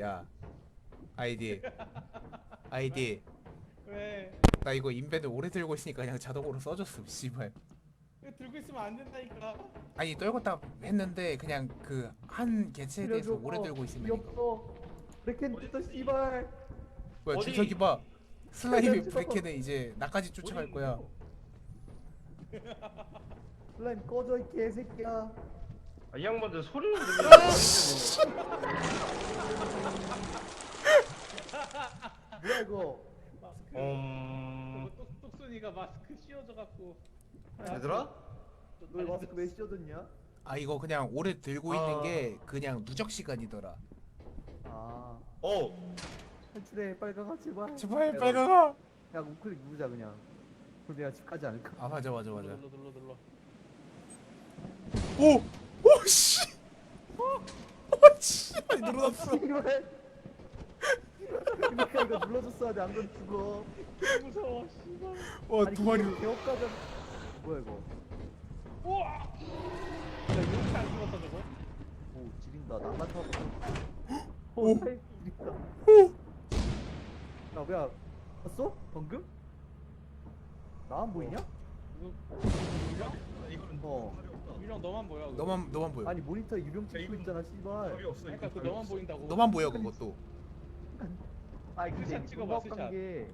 야 아이디 아이디 왜? 나 이거 인벤을 오래 들고 있으니까 그냥 자동으로 써줬음 씨발 이거 들고 있으면 안 된다니까. 아니 떨궜다 했는데 그냥 그 한 개체에 대해서. 오래 들고 있으면 이거 귀엽어. 브레켄 뜯어 씨발. 뭐야 어디? 저기 봐 슬라임이. 브레켄은 이제 나까지 쫓아갈 거야 슬라임 꺼져 이 개새끼야. 아, 이 양반들 소리는 들리는데 뭐야 이거? 마스크. 음... 똑 똑순이가 마스크 씌워져 갖고. 얘들아? 너 마스크 왜 씌워줬냐? 아 이거 그냥 오래 들고 아. 있는 게 그냥 누적 시간이더라 아 어 탈출해 가가 제발. 제발 가! 야 우클릭 누르자 그냥. 그럼 내가 집 가지 않을까? 아 맞아 맞아 맞아 눌러 눌러 눌러. 오! 오 씨! 오 씨발 늘어났어 씨발. 그러니까 이거 눌러줬어야 돼. 안 그럼 죽어. 무서워 씨발. 와두 마리 개업가자. 뭐야 이거? 우와. 야 이렇게 안 죽었어 저거? 오 지린다. 나만 타고. 오. 오 지린다. 오! 야 뭐야? 봤어? 방금? 나 안 보이냐? 이거 유령? 어. 유령 너만 보여. 그거. 너만 너만 보여 아니 모니터에 유령 찍고 있잖아 씨발. 없어 그러니까 그 너만 보인다고. 너만 보여 그것도 아니 근데 스샷 찍어봐, 정확한 스샷. 게